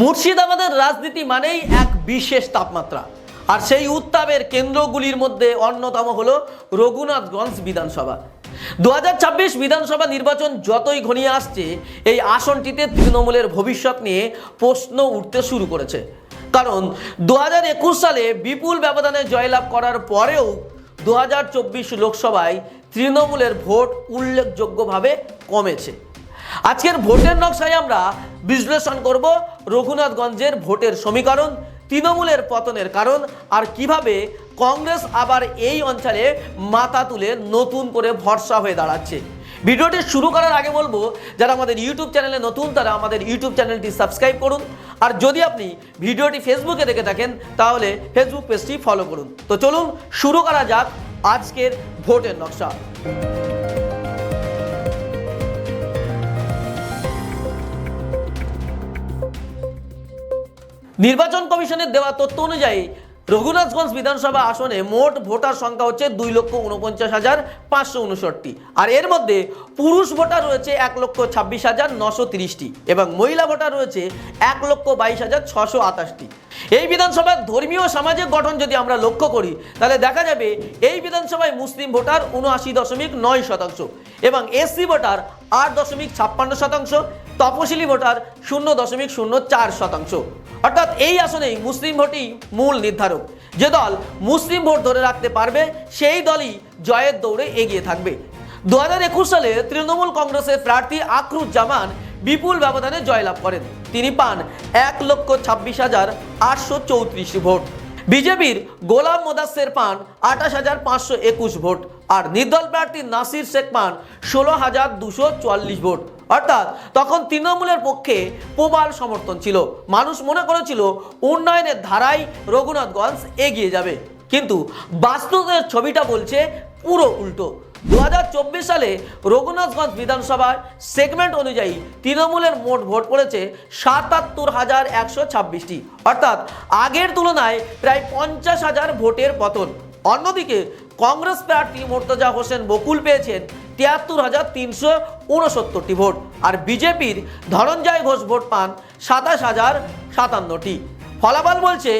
মুর্শিদাবাদের রাজনীতি মানেই এক বিশেষ তাপমাত্রা। আর সেই উত্তাপের কেন্দ্রগুলির মধ্যে অন্যতম হল রঘুনাথগঞ্জ বিধানসভা। দু হাজার ছাব্বিশ বিধানসভা নির্বাচন যতই ঘনিয়ে আসছে, এই আসনটিতে তৃণমূলের ভবিষ্যৎ নিয়ে প্রশ্ন উঠতে শুরু করেছে। কারণ দু হাজার একুশ সালে বিপুল ব্যবধানে জয়লাভ করার পরেও দু হাজার চব্বিশ লোকসভায় তৃণমূলের ভোট উল্লেখযোগ্যভাবে কমেছে। আজকের ভোটের নকশায় আমরা বিশ্লেষণ করব রঘুনাথগঞ্জের ভোটের সমীকরণ, তৃণমূলের পতনের কারণ, আর কীভাবে কংগ্রেস আবার এই অঞ্চলে মাথা তুলে নতুন করে ভরসা হয়ে দাঁড়াচ্ছে। ভিডিওটি শুরু করার আগে বলব, যারা আমাদের ইউটিউব চ্যানেলে নতুন, তারা আমাদের ইউটিউব চ্যানেলটি সাবস্ক্রাইব করুন। আর যদি আপনি ভিডিওটি ফেসবুকে দেখে থাকেন, তাহলে ফেসবুক পেজটি ফলো করুন। তো চলুন, শুরু করা যাক আজকের ভোটের নকশা। নির্বাচন কমিশনের দেওয়া তথ্য অনুযায়ী, রঘুনাথগঞ্জ বিধানসভা আসনে মোট ভোটার সংখ্যা হচ্ছে দুই লক্ষ উনপঞ্চাশ হাজার পাঁচশো উনষট্টি। আর এর মধ্যে পুরুষ ভোটার রয়েছে এক লক্ষ ছাব্বিশ হাজার নশো তিরিশটি এবং মহিলা ভোটার রয়েছে এক লক্ষ বাইশ হাজার ছশো আঠাশটি। এই বিধানসভার ধর্মীয় সামাজিক গঠন যদি আমরা লক্ষ্য করি, তাহলে দেখা যাবে এই বিধানসভায় মুসলিম ভোটার উনআশি দশমিক নয় শতাংশ এবং এসসি ভোটার আট দশমিক ছাপ্পান্ন শতাংশ, তপশিলি ভোটার শূন্য দশমিক শূন্য চার শতাংশ। অর্থাৎ এই আসনেই মুসলিম ভোটই মূল নির্ধারক। যে দল মুসলিম ভোট ধরে রাখতে পারবে, সেই দলই জয়ের দৌড়ে এগিয়ে থাকবে। দু হাজার একুশ সালে তৃণমূল কংগ্রেসের প্রার্থী আকরুজ্জামান বিপুল ব্যবধানে জয়লাভ করেন। তিনি পান এক লক্ষ ছাব্বিশ হাজার আটশো চৌত্রিশ ভোট। বিজেপির গোলাম মোদাসের পান আঠাশ হাজার পাঁচশো একুশ ভোট। আর নির্দল প্রার্থী নাসির শেখ পান ষোলো হাজার দুশো চুয়াল্লিশ ভোট। অর্থাৎ তখন তৃণমূলের পক্ষে প্রবাল সমর্থন ছিল। মানুষ মনে করেছিল, উন্নয়নের ধারায় রঘুনাথগঞ্জ এগিয়ে যাবে। কিন্তু বাস্তবের ছবিটা বলছে পুরো উল্টো। দু হাজার চব্বিশ সালে রঘুনাথগঞ্জ বিধানসভার সেগমেন্ট অনুযায়ী তৃণমূলের মোট ভোট পড়েছে সাতাত্তর হাজার একশো ছাব্বিশটি। অর্থাৎ আগের তুলনায় প্রায় পঞ্চাশ হাজার ভোটের পতন। অন্যদিকে কংগ্রেস প্রার্থী মোর্তজা হোসেন বকুল পেয়েছেন তিয়াত্তর হাজার তিনশো উনসত্তরটি ভোট, আর বিজেপির ধনঞ্জয় ঘোষ ভোট পান সাতাশ হাজার সাতান্নটি। ফলাফল বলছে,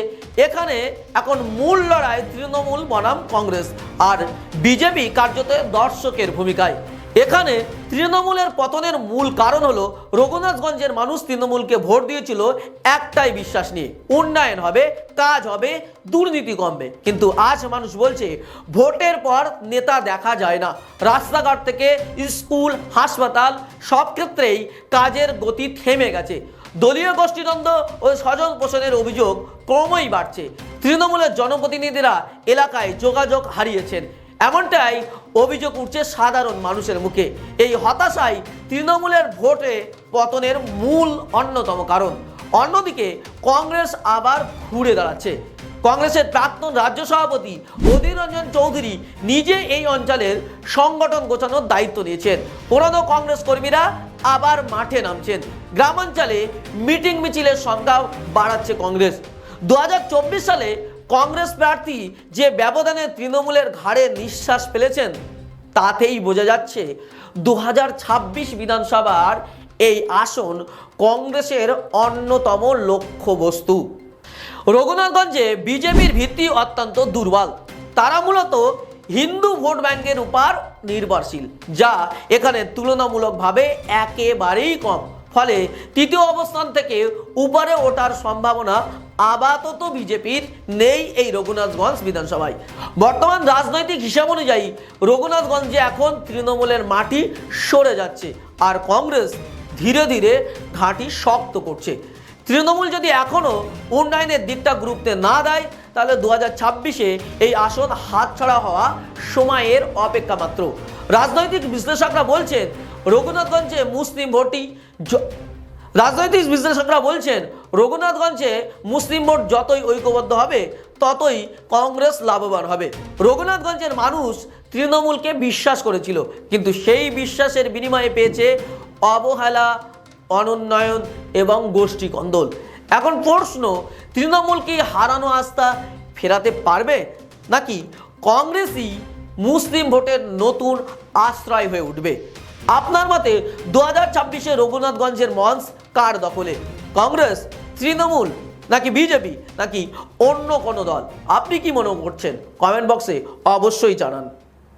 এখানে এখন মূল লড়াই তৃণমূল বনাম কংগ্রেস, আর বিজেপি কার্যত দর্শকের ভূমিকায়। এখানে তৃণমূলের পতনের মূল কারণ হলো রঘুনাথগঞ্জের মানুষ তৃণমূলকে ভোট দিয়েছিল একটাই বিশ্বাস নিয়ে। উন্নয়ন হবে, কাজ হবে, দুর্নীতি কমবে। কিন্তু আজ মানুষ বলছে, ভোটের পর নেতা দেখা যায় না। রাস্তাঘাট থেকে স্কুল, হাসপাতাল, সব ক্ষেত্রেই কাজের গতি থেমে গেছে। দলীয় গোষ্ঠীদ্বন্দ্ব ও স্বজন পোষণের অভিযোগ ক্রমই বাড়ছে। তৃণমূলের জনপ্রতিনিধিরা এলাকায় যোগাযোগ হারিয়েছেন। এমনটাই অভিযোগ উঠছে সাধারণ মানুষের মুখে। এই হতাশাই তৃণমূলের ভোটে পতনের মূল অন্যতম কারণ। অন্যদিকে কংগ্রেস আবার ঘুরে দাঁড়াচ্ছে। কংগ্রেসের প্রাক্তন রাজ্য সভাপতি অধীর রঞ্জন চৌধুরী নিজে এই অঞ্চলের সংগঠন গোছানোর দায়িত্ব নিয়েছেন। পুরনো কংগ্রেস কর্মীরা আবার মাঠে নামছেন। গ্রামাঞ্চলে মিটিং মিছিলের সংখ্যাও বাড়াচ্ছে কংগ্রেস। দু হাজার চব্বিশ সালে কংগ্রেস প্রার্থী যে ব্যবধানে তৃণমূলের ঘাড়ে নিঃশ্বাস ফেলেছেন, তাতেই বোঝা যাচ্ছে দু হাজার ছাব্বিশ বিধানসভার এই আসন কংগ্রেসের অন্যতম লক্ষ্যবস্তু। রঘুনাথগঞ্জে বিজেপির ভিত্তি অত্যন্ত দুর্বল। তারা মূলত হিন্দু ভোট ব্যাংকের উপর নির্ভরশীল, যা এখানে তুলনামূলকভাবে একেবারেই কম। ফলে তৃতীয় অবস্থান থেকে উপরে ওঠার সম্ভাবনা আপাতত বিজেপির নেই এই রঘুনাথগঞ্জ বিধানসভায়। বর্তমান রাজনৈতিক হিসাব অনুযায়ী রঘুনাথগঞ্জে এখন তৃণমূলের মাটি সরে যাচ্ছে আর কংগ্রেস ধীরে ধীরে ঘাঁটি শক্ত করছে। তৃণমূল যদি এখনও উন্নয়নের দিকটা গুরুত্বে না দেয়, তাহলে দু ছাব্বিশে এই আসন হাতছাড়া হওয়া সময়ের অপেক্ষা মাত্র। রাজনৈতিক বিশ্লেষকরা বলছেন, রঘুনাথগঞ্জে মুসলিম ভোটই য- রাজনৈতিক বিশ্লেষকরা বলছেন, রঘুনাথগঞ্জে মুসলিম ভোট যতই ঐক্যবদ্ধ হবে, ততই কংগ্রেস লাভবান হবে। রঘুনাথগঞ্জের মানুষ তৃণমূলকে বিশ্বাস করেছিল, কিন্তু সেই বিশ্বাসের বিনিময়ে পেয়েছে অবহেলা অনুন্নয়ন এবং গোষ্ঠী কন্দল। এখন প্রশ্ন, তৃণমূল কি হারানো আস্থা ফেরাতে পারবে? নাকি কংগ্রেসই মুসলিম ভোটের নতুন আশ্রয় হয়ে উঠবে? আপনার মতে দু হাজার ছাব্বিশে রঘুনাথগঞ্জের মঞ্চ কার দখলে? কংগ্রেস, তৃণমূল, নাকি বিজেপি, নাকি অন্য কোনো দল? আপনি কি মনে করছেন? কমেন্ট বক্সে অবশ্যই জানান।